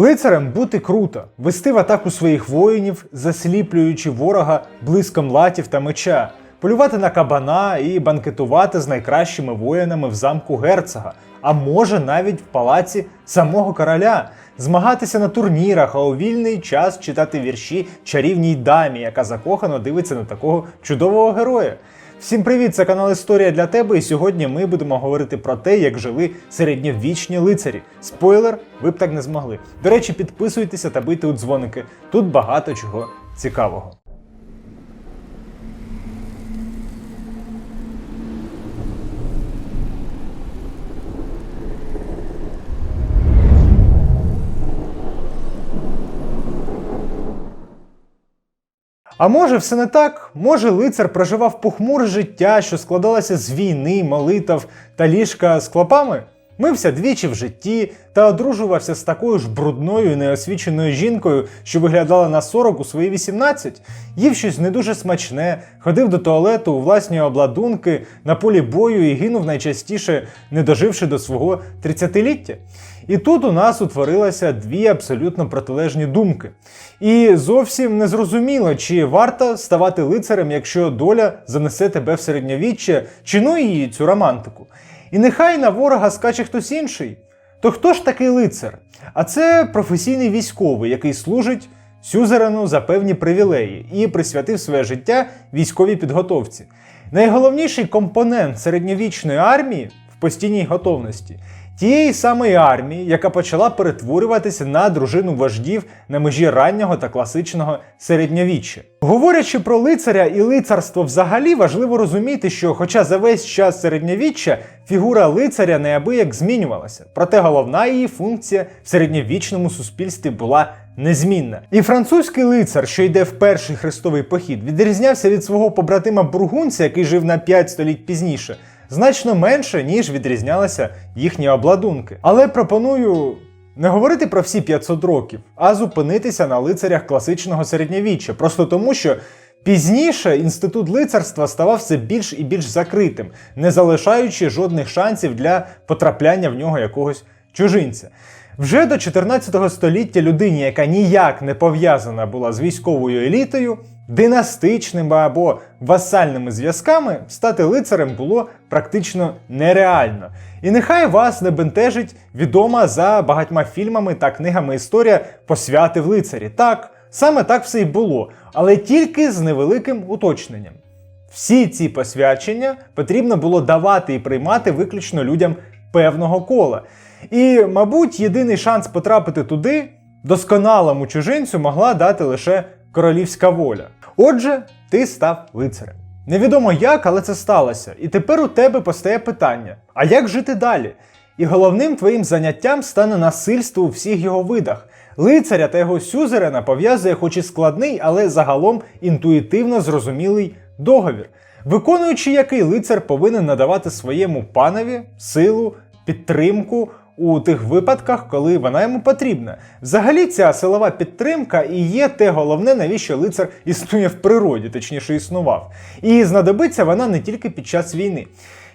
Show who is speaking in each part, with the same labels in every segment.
Speaker 1: Лицарем бути круто, вести в атаку своїх воїнів, засліплюючи ворога блиском латів та меча, полювати на кабана і банкетувати з найкращими воїнами в замку герцога, а може навіть в палаці самого короля, змагатися на турнірах, а у вільний час читати вірші чарівній дамі, яка закохано дивиться на такого чудового героя. Всім привіт! Це канал Історія для тебе. І сьогодні ми будемо говорити про те, як жили середньовічні лицарі. Спойлер, ви б так не змогли. До речі, підписуйтеся та бийте у дзвоники. Тут багато чого цікавого. А може, все не так? Може, лицар проживав похмуре життя, що складалося з війни, молитв та ліжка з клопами? Мився двічі в житті та одружувався з такою ж брудною неосвіченою жінкою, що виглядала на 40 у свої 18, їв щось не дуже смачне, ходив до туалету у власні обладунки на полі бою і гинув найчастіше, не доживши до свого 30-ліття. І тут у нас утворилися дві абсолютно протилежні думки. І зовсім не зрозуміло, чи варто ставати лицарем, якщо доля занесе тебе в середньовіччя, чи ну її цю романтику. І нехай на ворога скаче хтось інший. То хто ж такий лицар? А це професійний військовий, який служить сюзерену за певні привілеї і присвятив своє життя військовій підготовці. Найголовніший компонент середньовічної армії в постійній готовності. Тієї самої армії, яка почала перетворюватися на дружину вождів на межі раннього та класичного середньовіччя. Говорячи про лицаря і лицарство взагалі, важливо розуміти, що, хоча за весь час середньовіччя фігура лицаря неабияк змінювалася, проте головна її функція в середньовічному суспільстві була незмінна. І французький лицар, що йде в перший хрестовий похід, відрізнявся від свого побратима бургунця, який жив на 5 століть пізніше значно менше, ніж відрізнялися їхні обладунки. Але пропоную не говорити про всі 500 років, а зупинитися на лицарях класичного середньовіччя, просто тому що. Пізніше інститут лицарства ставав все більш і більш закритим, не залишаючи жодних шансів для потрапляння в нього якогось чужинця. Вже до 14 століття людині, яка ніяк не пов'язана була з військовою елітою, династичними або васальними зв'язками стати лицарем було практично нереально. І нехай вас не бентежить відома за багатьма фільмами та книгами історія посвяти в лицарі. Так, саме так все й було, але тільки з невеликим уточненням. Всі ці посвячення потрібно було давати і приймати виключно людям певного кола. І, мабуть, єдиний шанс потрапити туди досконалому чужинцю могла дати лише королівська воля. Отже, ти став лицарем. Невідомо як, але це сталося. І тепер у тебе постає питання: а як жити далі? І головним твоїм заняттям стане насильство у всіх його видах. Лицаря та його сюзерена пов'язує, хоч і складний, але загалом інтуїтивно зрозумілий договір, виконуючи який лицар повинен надавати своєму панові силу, підтримку у тих випадках, коли вона йому потрібна. Взагалі, ця силова підтримка і є те головне, навіщо лицар існує в природі, точніше існував. І знадобиться вона не тільки під час війни.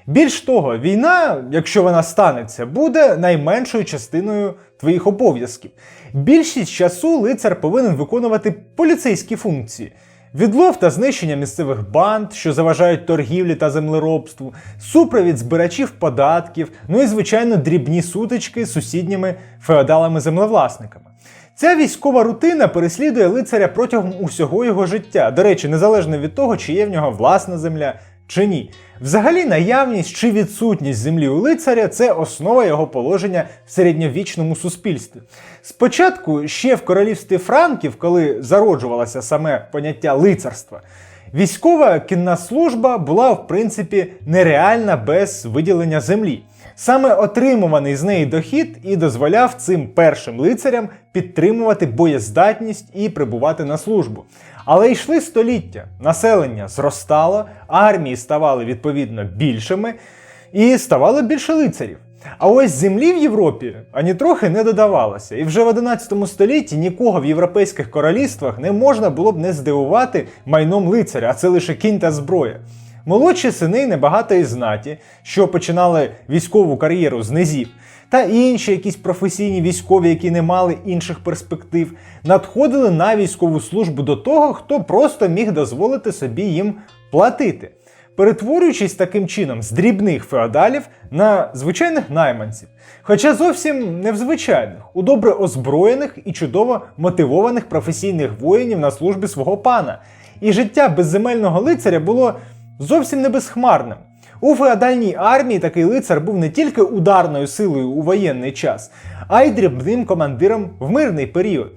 Speaker 1: Більш того, війна, якщо вона станеться, буде найменшою частиною твоїх обов'язків. Більшість часу лицар повинен виконувати поліцейські функції. Відлов та знищення місцевих банд, що заважають торгівлі та землеробству, супровід збирачів податків, ну і, звичайно, дрібні сутички з сусідніми феодалами-землевласниками. Ця військова рутина переслідує лицаря протягом усього його життя, до речі, незалежно від того, чи є в нього власна земля чи ні. Взагалі, наявність чи відсутність землі у лицаря це основа його положення в середньовічному суспільстві. Спочатку, ще в королівстві Франків, коли зароджувалося саме поняття лицарства, військова кінна служба була в принципі нереальна без виділення землі. Саме отримуваний з неї дохід і дозволяв цим першим лицарям підтримувати боєздатність і прибувати на службу. Але йшли століття, населення зростало, армії ставали відповідно більшими і ставало більше лицарів. А ось землі в Європі ані трохи не додавалося, і вже в 11 столітті нікого в європейських королівствах не можна було б не здивувати майном лицаря, а це лише кінь та зброя. Молодші сини небагатої знаті, що починали військову кар'єру з низів, та інші якісь професійні військові, які не мали інших перспектив, надходили на військову службу до того, хто просто міг дозволити собі їм платити перетворюючись таким чином з дрібних феодалів на звичайних найманців. Хоча зовсім не в звичайних, у добре озброєних і чудово мотивованих професійних воїнів на службі свого пана. І життя безземельного лицаря було зовсім не безхмарним. У феодальній армії такий лицар був не тільки ударною силою у воєнний час, а й дрібним командиром в мирний період.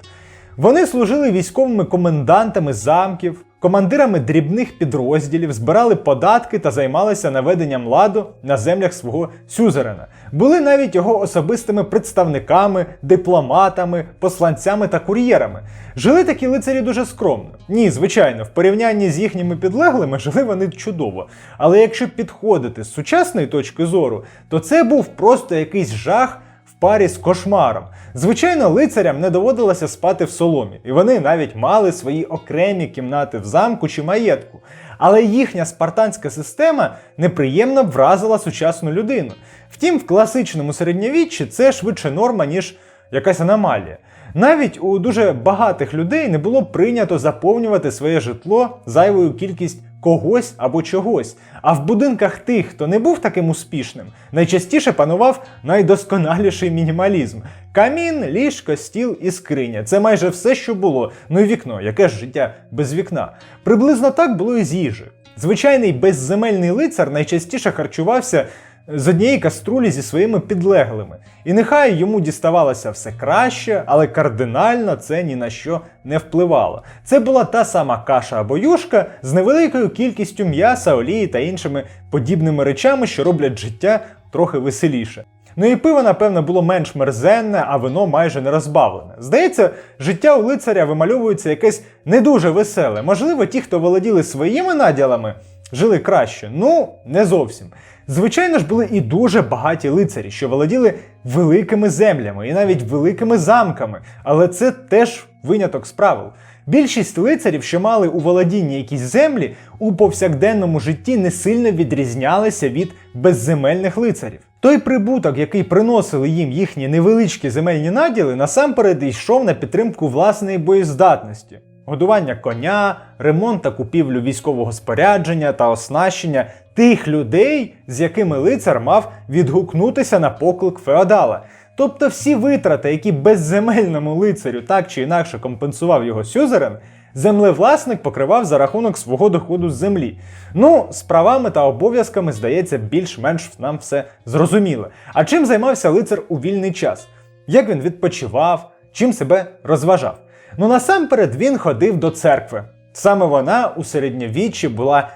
Speaker 1: Вони служили військовими комендантами замків, командирами дрібних підрозділів, збирали податки та займалися наведенням ладу на землях свого сюзерена. Були навіть його особистими представниками, дипломатами, посланцями та кур'єрами. Жили такі лицарі дуже скромно. Ні, звичайно, в порівнянні з їхніми підлеглими жили вони чудово. Але якщо підходити з сучасної точки зору, то це був просто якийсь жах парі з кошмаром. Звичайно, лицарям не доводилося спати в соломі, і вони навіть мали свої окремі кімнати в замку чи маєтку. Але їхня спартанська система неприємно вразила сучасну людину. Втім, в класичному середньовіччі це швидше норма, ніж якась аномалія. Навіть у дуже багатих людей не було прийнято заповнювати своє житло зайвою кількість когось або чогось. А в будинках тих, хто не був таким успішним, найчастіше панував найдосконаліший мінімалізм: камін, ліжко, стіл і скриня. Це майже все, що було. Ну і вікно, яке ж життя без вікна. Приблизно так було і з їжею. Звичайний безземельний лицар найчастіше харчувався з однієї каструлі зі своїми підлеглими. І нехай йому діставалося все краще, але кардинально це ні на що не впливало. Це була та сама каша або юшка з невеликою кількістю м'яса, олії та іншими подібними речами, що роблять життя трохи веселіше. Ну і пиво, напевно, було менш мерзенне, а вино майже не розбавлене. Здається, життя у лицаря вимальовується якесь не дуже веселе. Можливо, ті, хто володіли своїми наділами, жили краще. Ну, не зовсім. Звичайно ж, були і дуже багаті лицарі, що володіли великими землями і навіть великими замками, але це теж виняток з правил. Більшість лицарів, що мали у володінні якісь землі, у повсякденному житті не сильно відрізнялися від безземельних лицарів. Той прибуток, який приносили їм їхні невеличкі земельні наділи, насамперед йшов на підтримку власної боєздатності годування коня, ремонт та купівлю військового спорядження та оснащення тих людей, з якими лицар мав відгукнутися на поклик феодала. Тобто всі витрати, які безземельному лицарю так чи інакше компенсував його сюзерен, землевласник покривав за рахунок свого доходу з землі. Ну, з правами та обов'язками, здається, більш-менш нам все зрозуміло. А чим займався лицар у вільний час? Як він відпочивав, чим себе розважав? Ну насамперед він ходив до церкви. Саме вона у середньовіччі була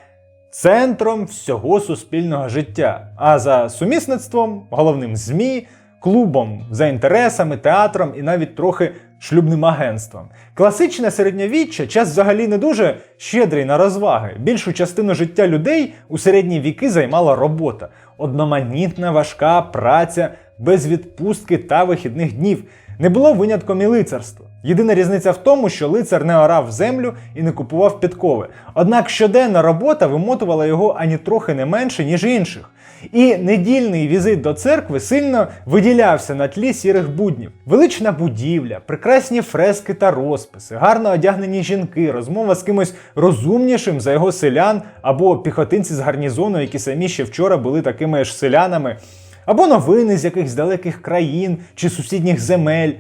Speaker 1: центром всього суспільного життя, а за сумісництвом, головним ЗМІ, клубом за інтересами, театром і навіть трохи шлюбним агентством. Класичне середньовіччя час взагалі не дуже щедрий на розваги. Більшу частину життя людей у середні віки займала робота, одноманітна важка праця без відпустки та вихідних днів. Не було винятком і лицарство. Єдина різниця в тому, що лицар не орав землю і не купував підкови. Однак щоденна робота вимотувала його ані трохи не менше, ніж інших. І недільний візит до церкви сильно виділявся на тлі сірих буднів. Велична будівля, прекрасні фрески та розписи, гарно одягнені жінки, розмова з кимось розумнішим за його селян або піхотинці з гарнізону, які самі ще вчора були такими ж селянами, або новини з якихось далеких країн чи сусідніх земель.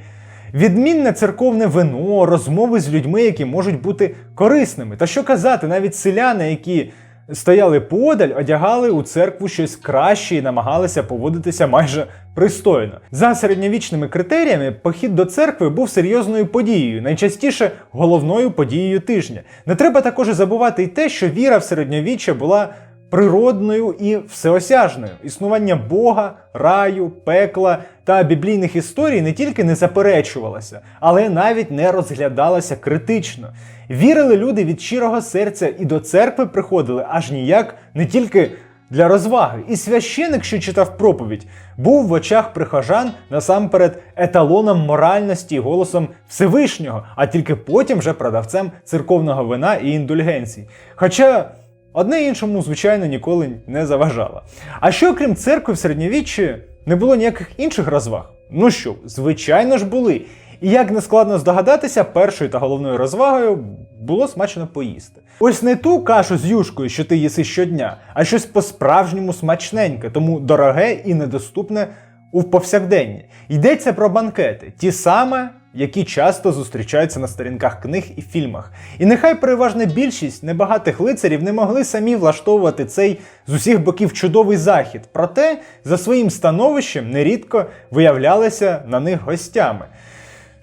Speaker 1: Відмінне церковне вино, розмови з людьми, які можуть бути корисними. Та що казати, навіть селяни, які стояли подаль, одягали у церкву щось краще і намагалися поводитися майже пристойно. За середньовічними критеріями, похід до церкви був серйозною подією, найчастіше головною подією тижня. Не треба також забувати й те, що віра в середньовіччя була природною і всеосяжною. Існування Бога, раю, пекла та біблійних історій не тільки не заперечувалося, але навіть не розглядалося критично. Вірили люди від щирого серця і до церкви приходили аж ніяк не тільки. Для розваги, і священик, що читав проповідь, був в очах прихожан насамперед еталоном моральності і голосом Всевишнього, а тільки потім вже продавцем церковного вина і індульгенцій. Хоча Одне іншому, звичайно, ніколи не заважало. А що, крім церкви в середньовіччі, Не було ніяких інших розваг. Ну що, звичайно ж були. І як не складно здогадатися, першою та головною розвагою було смачно поїсти. Ось не ту кашу з юшкою, що ти їси щодня, а щось по-справжньому смачненьке, тому дороге і недоступне у повсякденні. Йдеться про банкети, ті саме, які часто зустрічаються на сторінках книг і фільмах. І нехай переважна більшість небагатих лицарів не могли самі влаштовувати цей з усіх боків чудовий захід, проте за своїм становищем нерідко виявлялися на них гостями.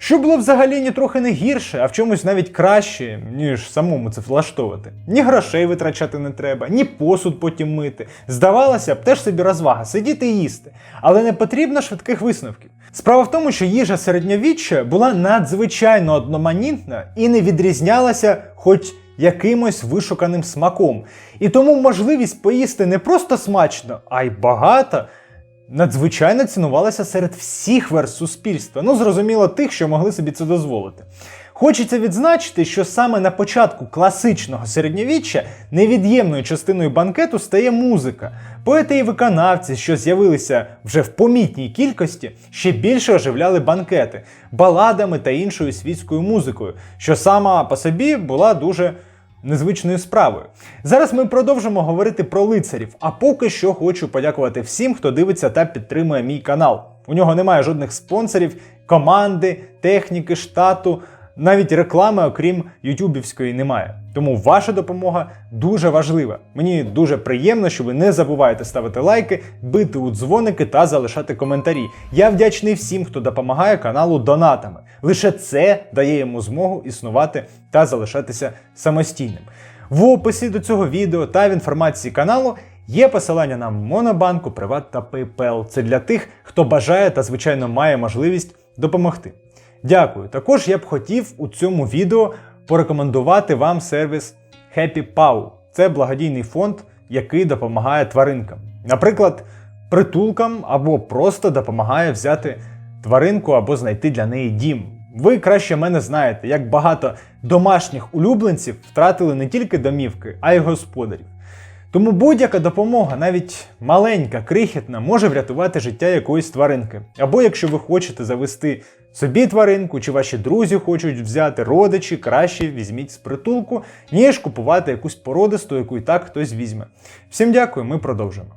Speaker 1: Що було взагалі ні трохи не гірше, а в чомусь навіть краще, ніж самому це влаштовувати. Ні грошей витрачати не треба, ні посуд потім мити. Здавалося б, теж собі розвага, сидіти і їсти. Але не потрібно швидких висновків. Справа в тому, що їжа середньовіччя була надзвичайно одноманітна і не відрізнялася хоч якимось вишуканим смаком. І тому можливість поїсти не просто смачно, а й багато надзвичайно цінувалася серед всіх верст суспільства. Ну, зрозуміло, тих, що могли собі це дозволити. Хочеться відзначити, що саме на початку класичного середньовіччя невід'ємною частиною банкету стає музика. Поети і виконавці, що з'явилися вже в помітній кількості, ще більше оживляли банкети баладами та іншою світською музикою, що сама по собі була дуже незвичною справою. Зараз ми продовжимо говорити про лицарів, а поки що хочу подякувати всім, хто дивиться та підтримує мій канал. У нього немає жодних спонсорів, команди, техніки, штату. Навіть реклами, окрім ютюбівської, немає. Тому ваша допомога дуже важлива. Мені дуже приємно, що ви не забуваєте ставити лайки, бити у дзвоники та залишати коментарі. Я вдячний всім, хто допомагає каналу донатами. Лише це дає йому змогу існувати та залишатися самостійним. В описі до цього відео та в інформації каналу є посилання на Монобанку, Приват та PayPal. Це для тих, хто бажає та, звичайно, має можливість допомогти. Дякую. Також я б хотів у цьому відео порекомендувати вам сервіс Happy Paw. Це благодійний фонд, який допомагає тваринкам. Наприклад, притулкам або просто допомагає взяти тваринку або знайти для неї дім. Ви краще мене знаєте, як багато домашніх улюбленців втратили не тільки домівки, а й господарів. Тому будь-яка допомога, навіть маленька, крихітна, може врятувати життя якоїсь тваринки. Або якщо ви хочете завести собі тваринку, чи ваші друзі хочуть взяти родичі, краще візьміть з притулку, ніж купувати якусь породисту, яку і так хтось візьме. Всім дякую, ми продовжимо.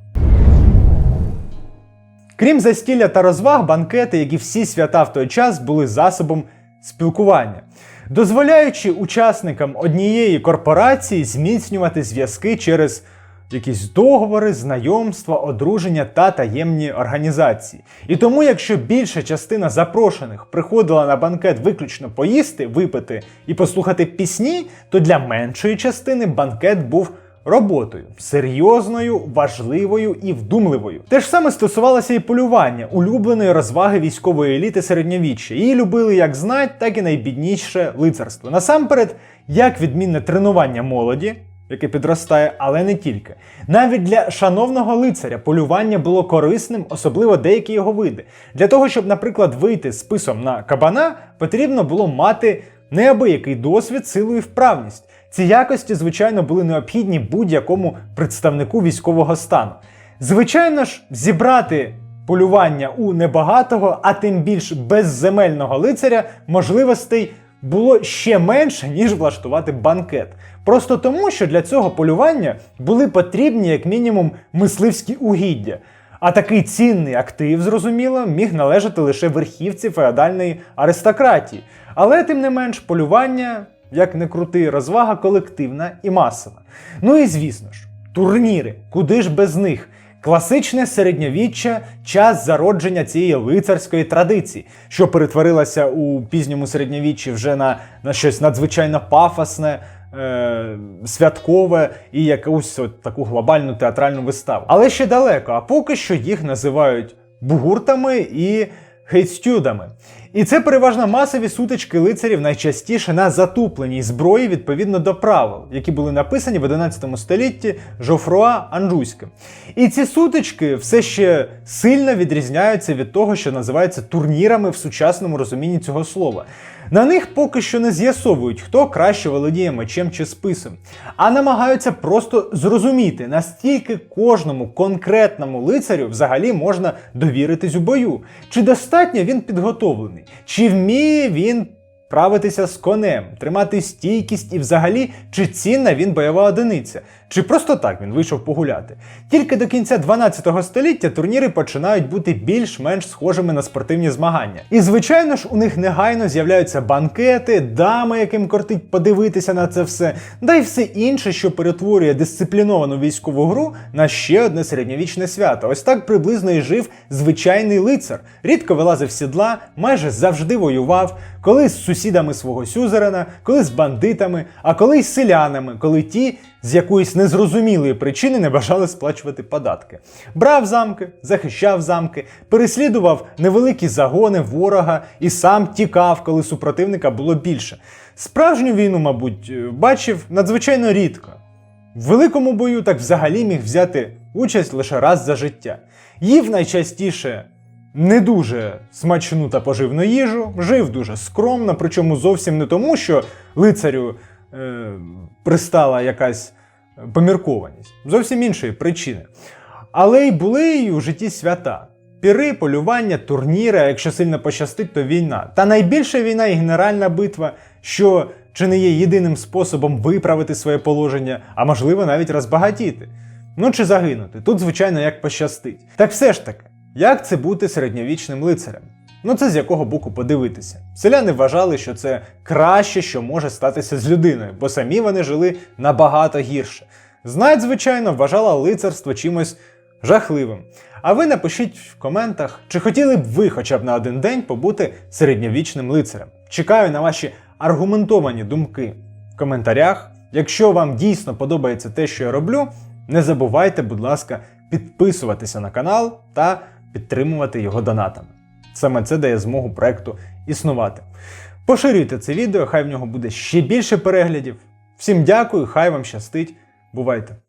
Speaker 1: Крім застілля та розваг, банкети, як і всі свята в той час, були засобом спілкування, дозволяючи учасникам однієї корпорації зміцнювати зв'язки через якісь договори, знайомства, одруження та таємні організації. І тому, якщо більша частина запрошених приходила на банкет виключно поїсти, випити і послухати пісні, то для меншої частини банкет був роботою серйозною, важливою і вдумливою. Те ж саме стосувалося і полювання, улюбленої розваги військової еліти середньовіччя. Її любили як знать, так і найбідніше лицарство. Насамперед, як відмінне тренування молоді. Яке підростає, але не тільки. Навіть для шановного лицаря полювання було корисним, особливо деякі його види. Для того, щоб, наприклад, вийти списом на кабана, потрібно було мати неабиякий досвід, силу і вправність. Ці якості, звичайно, були необхідні будь-якому представнику військового стану. Звичайно ж, зібрати полювання у небагатого, а тим більш безземельного лицаря можливостей було ще менше, ніж влаштувати банкет. Просто тому, що для цього полювання були потрібні, як мінімум, мисливські угіддя. А такий цінний актив, зрозуміло, міг належати лише верхівці феодальної аристократії. Але, тим не менш, полювання, як не крути, розвага колективна і масова. Ну і звісно ж, турніри, куди ж без них? Класичне середньовіччя час зародження цієї лицарської традиції, що перетворилася у пізньому середньовіччі вже на, на щось надзвичайно пафосне, е, святкове і якусь от таку глобальну театральну виставу. Але ще далеко, а поки що їх називають бугуртами і хейтстюдами. І це переважно масові сутички лицарів найчастіше на затупленій зброї відповідно до правил, які були написані в 11 столітті Жофруа Анжуйським. І ці сутички все ще сильно відрізняються від того, що називається турнірами в сучасному розумінні цього слова. На них поки що не з'ясовують, хто краще володіє мечем чи списом, а намагаються просто зрозуміти, настільки кожному конкретному лицарю взагалі можна довіритись у бою, чи достатньо він підготовлений, чи вміє він правитися з конем, тримати стійкість і взагалі, чи цінна він бойова одиниця, чи просто так він вийшов погуляти. Тільки до кінця 12 століття турніри починають бути більш-менш схожими на спортивні змагання. І звичайно ж, у них негайно з'являються банкети, дами, яким кортить подивитися на це все, да й все інше, що перетворює дисципліновану військову гру на ще одне середньовічне свято. Ось так приблизно і жив звичайний лицар. Рідко вилазив сідла, майже завжди воював, коли з сусідами свого сюзерена, коли з бандитами, а коли й з селянами, коли ті з якоїсь незрозумілої причини не бажали сплачувати податки. Брав замки, захищав замки, переслідував невеликі загони ворога і сам тікав, коли супротивника було більше. Справжню війну, мабуть, е, бачив надзвичайно рідко. В великому бою так взагалі міг взяти участь лише раз за життя. Їв найчастіше не дуже смачну та поживну їжу, жив дуже скромно, причому зовсім не тому, що лицарю е, пристала якась поміркованість, зовсім іншої причини. Але й були й у житті свята. Піри, полювання, турніри, а якщо сильно пощастить, то війна. Та найбільша війна і генеральна битва, що чи не є єдиним способом виправити своє положення, а можливо навіть розбагатіти. Ну чи загинути. Тут, звичайно, як пощастить. Так все ж таки, як це бути середньовічним лицарем? Ну це з якого боку подивитися. Селяни вважали, що це краще, що може статися з людиною, бо самі вони жили набагато гірше. Знать, звичайно, вважала лицарство чимось жахливим. А ви напишіть в коментах, чи хотіли б ви хоча б на один день побути середньовічним лицарем. Чекаю на ваші аргументовані думки в коментарях. Якщо вам дійсно подобається те, що я роблю, не забувайте, будь ласка, підписуватися на канал та підтримувати його донатами. Саме це дає змогу проекту існувати. Поширюйте це відео, хай в нього буде ще більше переглядів. Всім дякую, хай вам щастить. Бувайте!